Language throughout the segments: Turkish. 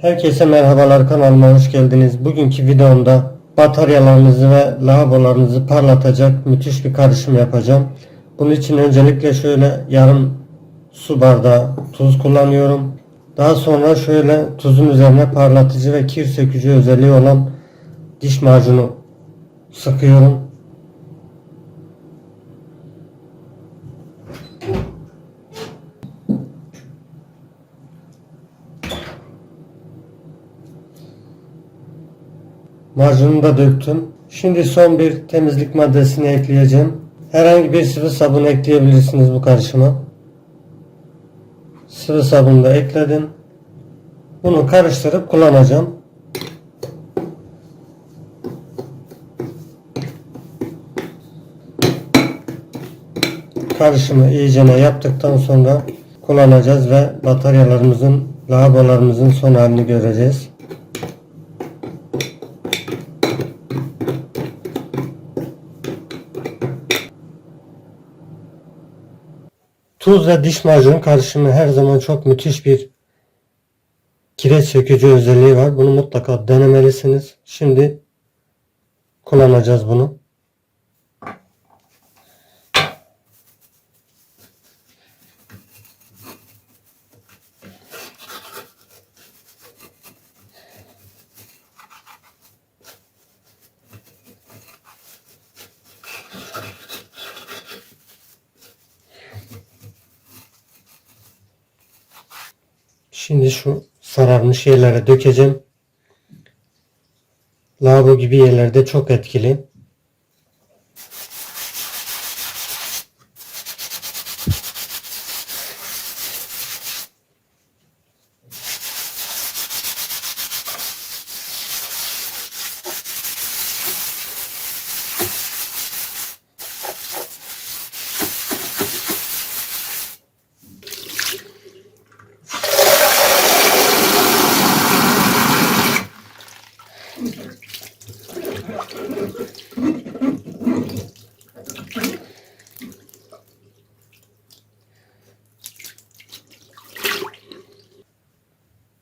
Herkese merhabalar kanalıma hoş geldiniz. Bugünkü videomda bataryalarınızı ve lavabolarınızı parlatacak müthiş bir karışım yapacağım. Bunun için öncelikle şöyle yarım su bardağı tuz kullanıyorum. Daha sonra şöyle tuzun üzerine parlatıcı ve kir sökücü özelliği olan diş macunu sıkıyorum. Macunu da döktüm. Şimdi son bir temizlik maddesini ekleyeceğim. Herhangi bir sıvı sabun ekleyebilirsiniz bu karışıma. Sıvı sabunu da ekledim. Bunu karıştırıp kullanacağım. Karışımı iyicene yaptıktan sonra kullanacağız ve bataryalarımızın, lavabolarımızın son halini göreceğiz. Tuz ve diş macunu karışımı her zaman çok müthiş bir kireç sökücü özelliği var. Bunu mutlaka denemelisiniz. Şimdi kullanacağız bunu. Şimdi şu sararmış yerlere dökeceğim. Lavabo gibi yerlerde çok etkili.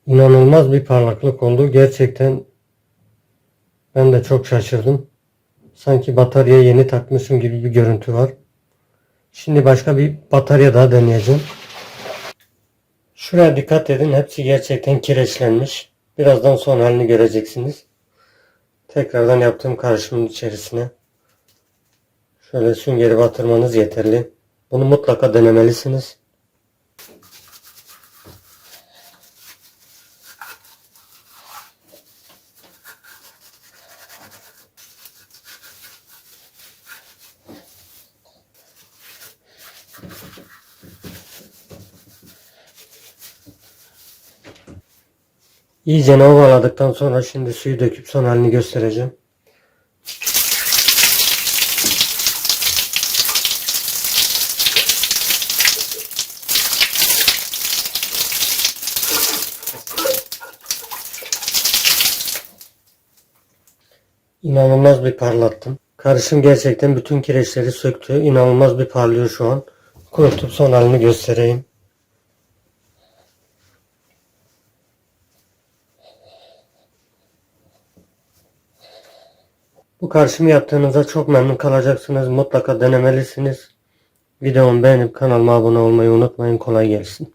İnanılmaz bir parlaklık oldu. Gerçekten ben de çok şaşırdım. Sanki batarya yeni takmışım gibi bir görüntü var. Şimdi başka bir batarya daha deneyeceğim. Şuraya dikkat edin. Hepsi gerçekten kireçlenmiş. Birazdan son halini göreceksiniz. Tekrardan yaptığım karışımın içerisine şöyle süngeri batırmanız yeterli. Bunu mutlaka denemelisiniz. İyice ovaladıktan sonra şimdi suyu döküp son halini göstereceğim. İnanılmaz bir parlattım. Karışım gerçekten bütün kireçleri söktü. İnanılmaz bir parlıyor şu an. Kurutup son halini göstereyim. Bu karşımı yaptığınızda çok memnun kalacaksınız. Mutlaka denemelisiniz. Videomu beğenip kanalıma abone olmayı unutmayın. Kolay gelsin.